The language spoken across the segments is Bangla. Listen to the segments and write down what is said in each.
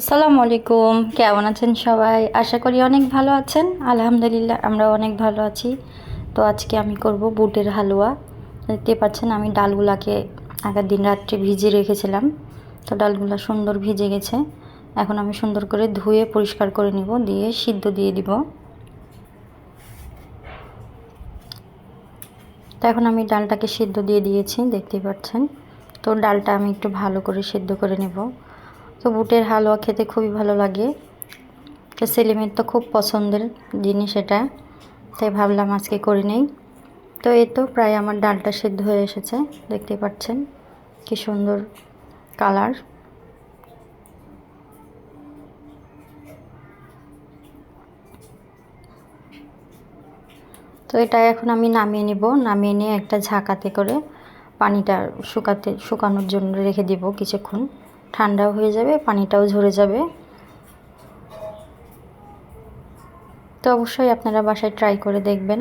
আসসালামু আলাইকুম। কেমন আছেন সবাই? আশা করি অনেক ভালো আছেন। আলহামদুলিল্লাহ আমরা অনেক ভালো আছি। তো আজকে আমি করব বুটের হালুয়া। দেখতে পাচ্ছেন, আমি ডালগুলাকে আগের দিন রাত্রে ভিজিয়ে রেখেছিলাম। তো ডালগুলা সুন্দর ভিজে গেছে। এখন আমি সুন্দর করে ধুয়ে পরিষ্কার করে নিব, দিয়ে সিদ্ধ দিয়ে দিব। তো এখন আমি ডালটাকে সিদ্ধ দিয়ে দিয়েছি দেখতেই পাচ্ছেন। তো ডালটা আমি একটু ভালো করে সিদ্ধ করে নেব। তো বুটের হালুয়া খেতে খুবই ভালো লাগে। তো সেলিমের তো খুব পছন্দের জিনিস এটা, তাই ভাবলাম আজকে করে নেই। তো এ তো প্রায় আমার ডালটা সিদ্ধ হয়ে এসেছে দেখতে পাচ্ছেন কি সুন্দর কালার। তো এটা এখন আমি নামিয়ে নিব, নামিয়ে নিয়ে একটা ঝাঁকাতে করে পানিটা শুকাতে, শুকানোর জন্য রেখে দিব কিছুক্ষণ। ঠান্ডাও হয়ে যাবে, পানিটাও ঝরে যাবে। তো অবশ্যই আপনারা বাসায় ট্রাই করে দেখবেন।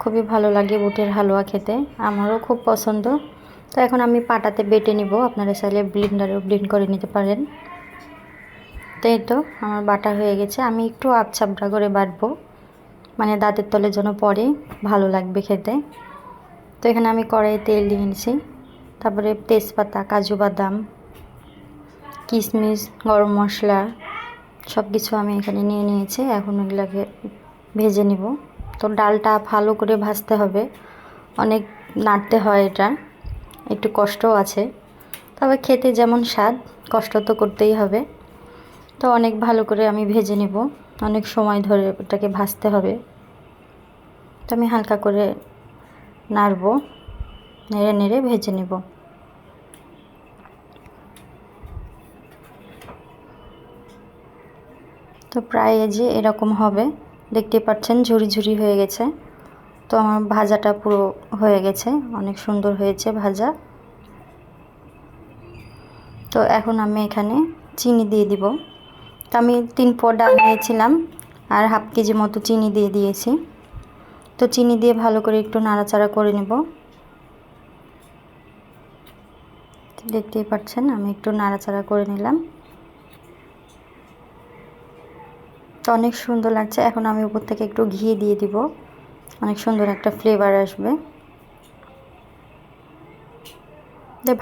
খুবই ভালো লাগে বুটের হালুয়া খেতে, আমারও খুব পছন্দ। তো এখন আমি পাটাতে বেটে নিব, আপনারা চাইলে ব্লিন্ডারেও ব্লিন্ড করে নিতে পারেন। তো এই তো, আমার বাটা হয়ে গেছে, আমি একটু আপছাপড়া করে বাটবো। মানে দাঁতের তলে যেন পরে ভালো লাগবে খেতে। তো এখানে আমি কড়াইয়ে তেল দিয়ে নিয়েছি তারপরে তেজপাতা, কাজু বাদাম কিশমিশ গরম মশলা সব কিছু আমি এখানে নিয়ে নিয়েছি। এখন এগুলোকে ভেজে নিব। তো ডালটা ভালো করে ভাজতে হবে। অনেক নাড়তে হয় এটা। একটু কষ্টও আছে। তবে খেতে যেমন স্বাদ, কষ্ট তো করতেই হবে। তো অনেক ভালো করে আমি ভেজে নেব। অনেক সময় ধরে এটাকে ভাজতে হবে। তো আমি হালকা করে নাড়ব। নেড়ে নেড়ে ভেজে নেব। তো প্রায় যে এরকম হবে দেখতে পাচ্ছেন ঝুরি ঝুরি হয়ে গেছে। তো আমার ভাজাটা পুরো হয়ে গেছে, অনেক সুন্দর হয়েছে ভাজা। তো এখন আমি এখানে চিনি দিয়ে দিব। তো আমি তিন পর ডাল নিয়েছিলাম, আর হাফ কেজি মতো চিনি দিয়ে দিয়েছি। তো চিনি দিয়ে ভালো করে একটু নাড়াচাড়া করে নেব। দেখতেই পাচ্ছেন, আমি একটু নাড়াচাড়া করে নিলাম। তো অনেক সুন্দর লাগছে। এখন আমি উপর থেকে একটু ঘি দিয়ে দিব। অনেক সুন্দর একটা ফ্লেভার আসবে।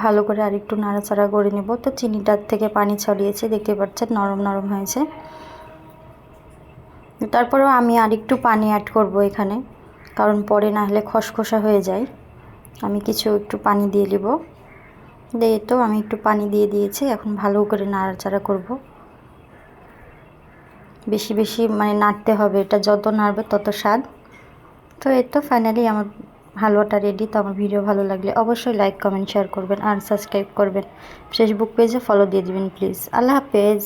ভালো করে আর একটু নাড়াচাড়া করে নেব। তো চিনিটার থেকে পানি ছড়িয়েছে, দেখতে পাচ্ছেন নরম নরম হয়েছে। তারপরেও আমি আর একটু পানি অ্যাড করব এখানে, কারণ পরে না হলে খসখসা হয়ে যায়। আমি কিছু একটু পানি দিয়ে দিব দিয়ে তো আমি একটু পানি দিয়ে দিয়েছি। এখন ভালো করে নাড়াচাড়া করব। বেশি বেশি মানে নাড়তে হবে, এটা যত নাড়বে তত স্বাদ। তো এই তো ফাইনালি আমার হালুয়াটা রেডি তো আমার ভিডিও ভালো লাগলে অবশ্যই লাইক কমেন্ট শেয়ার করবেন আর সাবস্ক্রাইব করবেন। ফেসবুক পেজে ফলো দিয়ে দিবেন প্লিজ আল্লাহ হাফেজ।